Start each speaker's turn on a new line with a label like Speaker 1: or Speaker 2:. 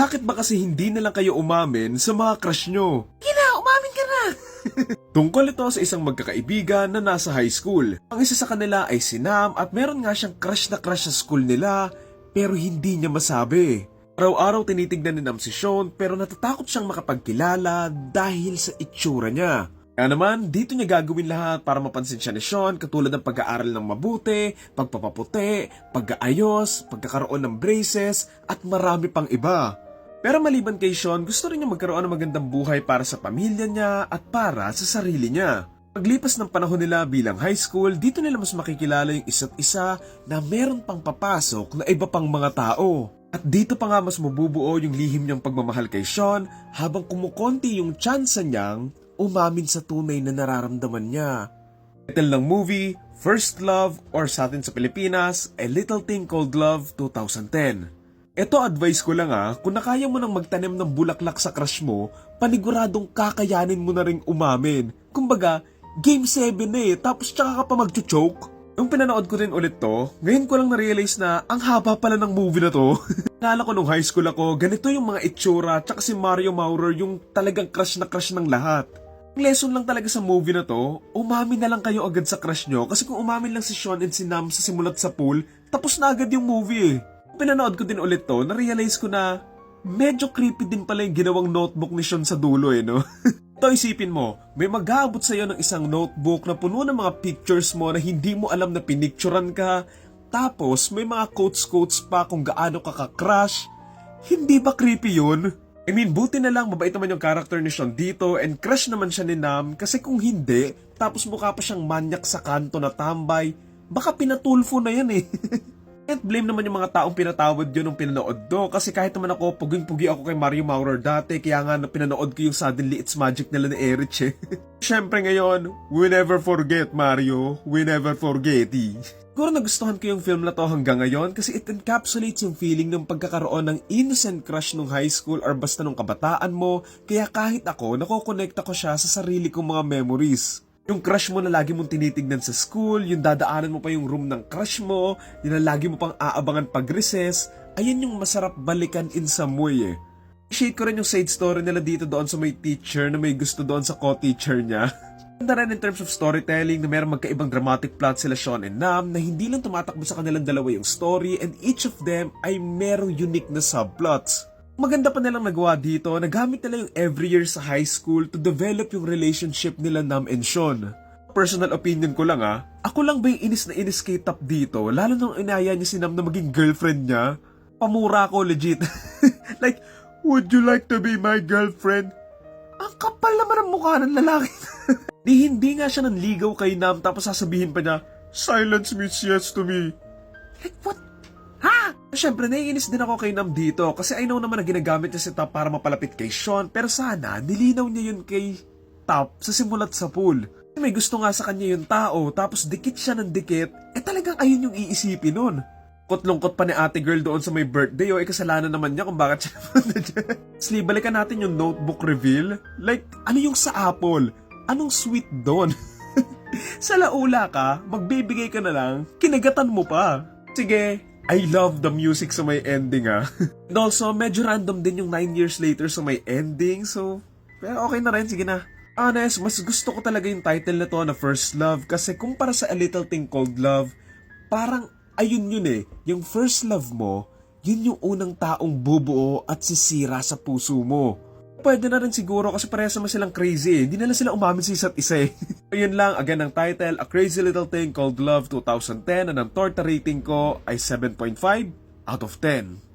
Speaker 1: Bakit ba kasi hindi na lang kayo umamin sa mga crush nyo? Kina, umamin ka na! Tungkol ito sa isang magkakaibigan na nasa high school. Ang isa sa kanila ay si Nam at meron nga siyang crush na crush sa school nila pero hindi niya masabi. Araw-araw tinitignan ni Nam si Sean pero natatakot siyang makapagkilala dahil sa itsura niya. Kaya naman, dito niya gagawin lahat para mapansin siya ni Sean katulad ng pag-aaral ng mabuti, pagpapaputi, pag-aayos, pagkakaroon ng braces, at marami pang iba. Pero maliban kay Sean, gusto rin niya magkaroon ng magandang buhay para sa pamilya niya at para sa sarili niya. Paglipas ng panahon nila bilang high school, dito nila mas makikilala yung isa't isa na meron pang papasok na iba pang mga tao. At dito pa nga mas mabubuo yung lihim niyang pagmamahal kay Sean habang kumukonti yung tsansa niyang umamin sa tunay na nararamdaman niya. Title ng movie, First Love or sa atin sa Pilipinas, A Little Thing Called Love 2010. Ito advice ko lang ah, kung nakaya mo nang magtanim ng bulaklak sa crush mo, paniguradong kakayanin mo na ring umamin. Kumbaga, game 7 na eh, tapos tsaka ka pa mag-choke. Nung pinanood ko rin ulit to, ngayon ko lang na-realize na ang haba pala ng movie na to. Naalala ko nung high school ako, ganito yung mga itsura, tsaka si Mario Maurer yung talagang crush na crush ng lahat. Ang lesson lang talaga sa movie na to, umamin na lang kayo agad sa crush nyo kasi kung umamin lang si Sean and si Nam sa simulat sa pool, tapos na agad yung movie eh. Pinanood ko din ulit to, na-realize ko na medyo creepy din pala yung ginawang notebook ni Sean sa dulo eh no. Ito isipin mo, may mag-aabot sa'yo ng isang notebook na puno ng mga pictures mo na hindi mo alam na pinicturan ka, tapos may mga quotes-quotes pa kung gaano ka ka-crush. Hindi ba creepy yun? I mean, buti na lang mabait naman yung character ni Sean dito and crush naman siya ni Nam kasi kung hindi, tapos mukha pa siyang manyak sa kanto na tambay, baka pinatulfo na yan eh. At blame naman yung mga taong pinatawad yun nung pinanood do kasi kahit naman ako, puging-pugi ako kay Mario Maurer dati kaya nga na pinanood ko yung Suddenly It's Magic nila ni Erich eh. Siyempre ngayon, we never forget Mario, we never forget eh. Siguro nagustuhan ko yung film na to hanggang ngayon kasi it encapsulates yung feeling ng pagkakaroon ng innocent crush nung high school or basta nung kabataan mo kaya kahit ako, nakokonekta ko siya sa sarili kong mga memories. Yung crush mo na lagi mong tinitignan sa school, yung dadaanan mo pa yung room ng crush mo, yung na lagi mo pang aabangan pag recess, ayan yung masarap balikan in some way eh. Appreciate ko rin yung side story nila dito doon sa may teacher na may gusto doon sa co-teacher niya. Ganda rin in terms of storytelling na mayroong magkaibang dramatic plot sila Sean and Nam na hindi lang tumatakbo sa kanilang dalawa yung story and each of them ay merong unique na subplots. Maganda pa nilang nagawa dito, nagamit nila yung every year sa high school to develop yung relationship nila Nam and Sean. Personal opinion ko lang ah, ako lang ba yung inis na inis kay Tap dito, lalo nung inaya niya si Nam na maging girlfriend niya? Pamura ko legit. like, would you like to be my girlfriend? Ang kapal naman ang mukha ng lalaki. Di hindi nga siya nanligaw kay Nam tapos sasabihin pa niya, Silence means yes to me. Like what? Ha? Siyempre, naiinis din ako kay Nam dito kasi I know naman na ginagamit niya si Top para mapalapit kay Sean pero sana nilinaw niya yun kay Top sa simulat sa pool. May gusto nga sa kanya yung tao tapos dikit siya ng dikit, eh talagang ayun yung iisipin nun. Kotlongkot pa ni ate girl doon sa may birthday o eh kasalanan naman niya kung bakit siya napunta dyan. Sleep, balikan natin yung notebook reveal. Like, ano yung sa Apple? Anong sweet doon? sa laula ka, magbibigay ka na lang, kinagatan mo pa. Sige, I love the music sa may ending ah. And also, medyo random din yung 9 years later sa may ending, so, pero okay na rin, sige na. Honest, mas gusto ko talaga yung title na to na First Love kasi kumpara sa A Little Thing Called Love, parang ayun yun eh, yung first love mo, yun yung unang taong bubuo at sisira sa puso mo. Pwede na rin siguro kasi parehas naman silang crazy eh. Hindi na sila umamin sa isa't isa eh. Ayun lang, again ang title, A Crazy Little Thing Called Love 2010 and ang torta rating ko ay 7.5 out of 10.